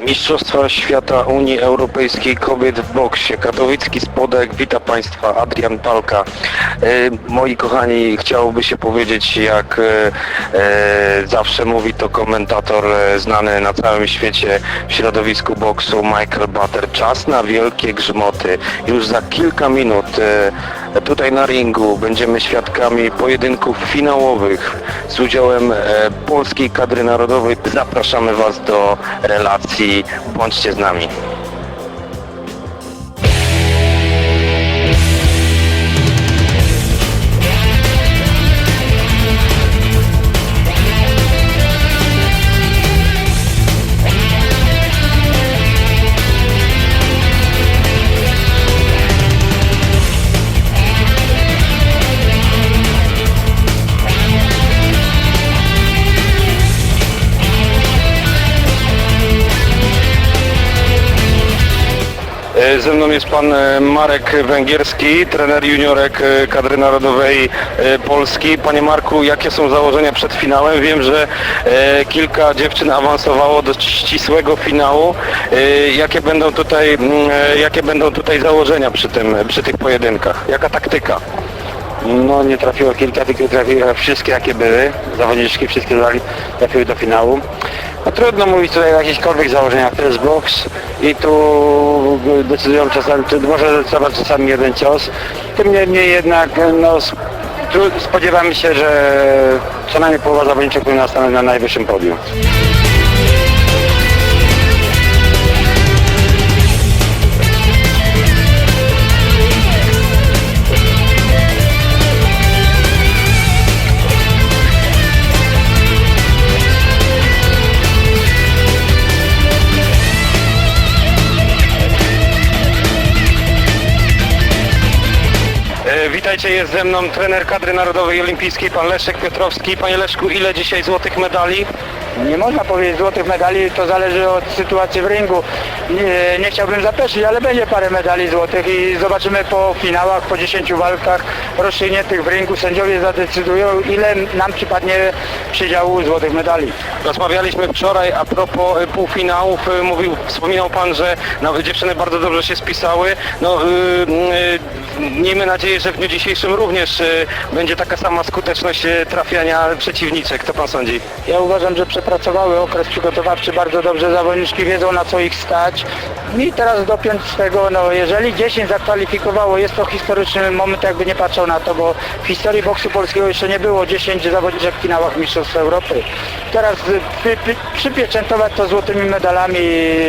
Mistrzostwa Świata Unii Europejskiej Kobiet w boksie. Katowicki Spodek. Witam Państwa. Adrian Palka. E, moi kochani, chciałoby się powiedzieć, jak e, e, zawsze mówi to komentator znany na całym świecie w środowisku boksu Michael Butter. Czas na wielkie grzmoty. Już za kilka minut tutaj na ringu będziemy świadkami pojedynków finałowych z udziałem e, polskiej kadry narodowej. Zapraszamy Was do relacji. Bądźcie z nami. Ze mną jest pan e, Marek Węgierski, trener juniorek e, kadry narodowej e, Polski. Panie Marku, jakie są założenia przed finałem? Wiem, że kilka dziewczyn awansowało do ścisłego finału. Jakie będą tutaj, jakie będą tutaj założenia przy, tym, przy tych pojedynkach? Jaka taktyka? No nie trafiło kilka, tylko trafiły wszystkie jakie były. Zawodniczki wszystkie trafiły do finału. No trudno mówić tutaj o jakichkolwiek założeniach. To jest boks i tu decydują czasami, tu może decydować czasami jeden cios. Tym niemniej jednak no, spodziewamy się, że co najmniej połowa zawodniczych powinna stanąć na najwyższym podium. Witajcie, jest ze mną trener kadry narodowej olimpijskiej, pan Leszek Piotrowski. Panie Leszku, ile dzisiaj złotych medali? Nie można powiedzieć złotych medali, to zależy od sytuacji w ringu. Nie, nie chciałbym zapeszyć, ale będzie parę medali złotych i zobaczymy po finałach, po 10 walkach rozstrzygniętych w ringu. Sędziowie zadecydują, ile nam przypadnie przydziału złotych medali. Rozmawialiśmy wczoraj a propos y, półfinałów. Y, Mówił, wspominał Pan, że no, dziewczyny bardzo dobrze się spisały. No, y, y, miejmy nadzieję, że dniu dzisiejszym również y, będzie taka sama skuteczność y, trafiania przeciwniczek. Co Pan sądzi? Ja uważam, że przepracowały okres przygotowawczy bardzo dobrze, zawodniczki wiedzą na co ich stać. I teraz dopiąć z tego, no jeżeli 10 zakwalifikowało, jest to historyczny moment, jakby nie patrzał na to, bo w historii boksu polskiego jeszcze nie było 10 zawodniczek w finałach Mistrzostw Europy. Teraz py, przypieczętować to złotymi medalami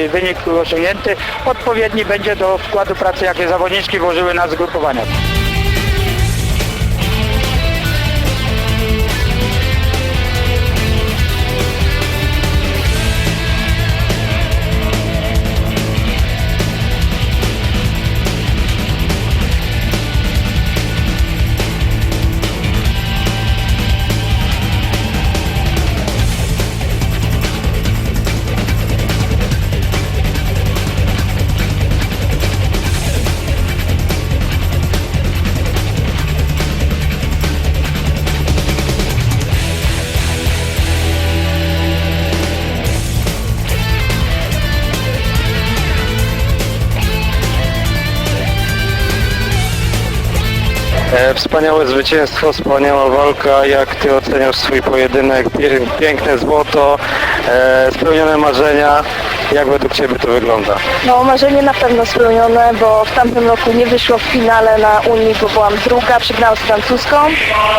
wynik osiągnięty, odpowiedni będzie do wkładu pracy, jakie zawodniczki włożyły na zgrupowania. Wspaniałe zwycięstwo, wspaniała walka. Jak Ty oceniasz swój pojedynek? Piękne złoto, e, spełnione marzenia. Jak według Ciebie to wygląda? No marzenie na pewno spełnione, bo w tamtym roku nie wyszło w finale na Unii, bo byłam druga, przegrałam z francuską.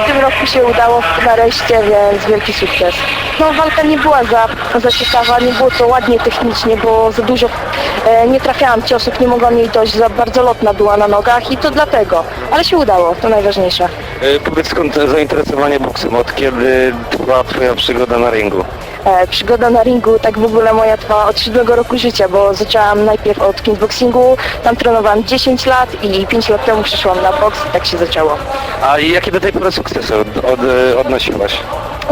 W tym roku się udało nareszcie, więc wielki sukces. No walka nie była za, za ciekawa, nie było to ładnie technicznie, bo za dużo e, nie trafiałam ciosów, nie mogłam jej dojść, za bardzo lotna była na nogach i to dlatego. Ale się udało, to najważniejsze. E, powiedz skąd zainteresowanie boksem? Od kiedy trwa Twoja przygoda na ringu? E, przygoda na ringu tak w ogóle moja trwa od siódmego roku życia, bo zaczęłam najpierw od kickboxingu, tam trenowałam 10 lat i 5 lat temu przeszłam na boks i tak się zaczęło. A jakie do tej pory sukcesy od, od, odnosiłaś?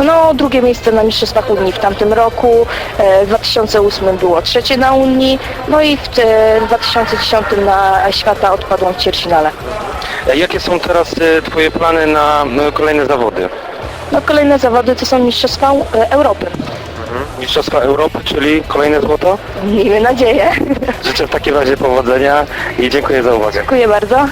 No, drugie miejsce na Mistrzostwach Unii w tamtym roku, e, w 2008 było trzecie na Unii, no i w e, 2010 na świata odpadłam w ćwierćfinale. E, Jakie są teraz e, Twoje plany na kolejne zawody? No, kolejne zawody to są Mistrzostwa Europy. Mistrzostwa Europy, czyli kolejne złoto. Miejmy nadzieję. Życzę w takim razie powodzenia i dziękuję za uwagę. Dziękuję bardzo.